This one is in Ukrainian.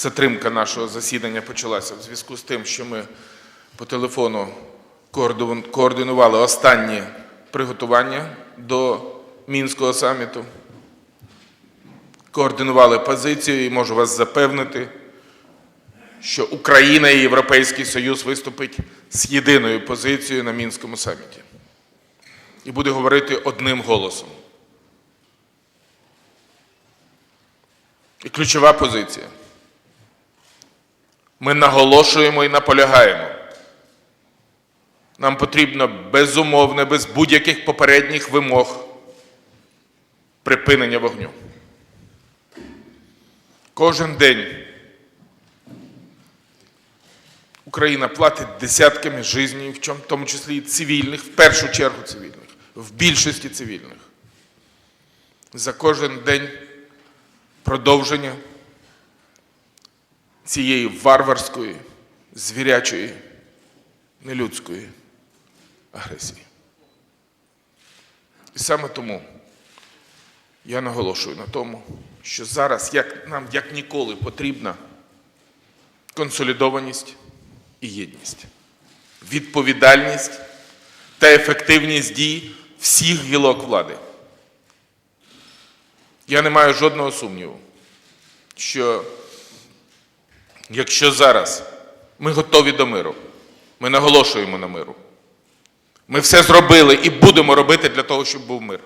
затримка нашого засідання почалася в зв'язку з тим, що ми по телефону координували останні приготування до Мінського саміту. Координували позицію і можу вас запевнити, що Україна і Європейський Союз виступить з єдиною позицією на Мінському саміті і буде говорити одним голосом. І ключова позиція. Ми наголошуємо і наполягаємо. Нам потрібно безумовне, без будь-яких попередніх вимог припинення вогню. Кожен день Україна платить десятками життів, в в тому числі і цивільних, в першу чергу цивільних, в більшості цивільних. За кожен день продовження цієї варварської, звірячої, нелюдської агресії. І саме тому я наголошую на тому, що зараз як, нам як ніколи потрібна консолідованість і єдність, відповідальність та ефективність дій всіх гілок влади. Я не маю жодного сумніву, що якщо зараз ми готові до миру, ми наголошуємо на миру, ми все зробили і будемо робити для того, щоб був мир.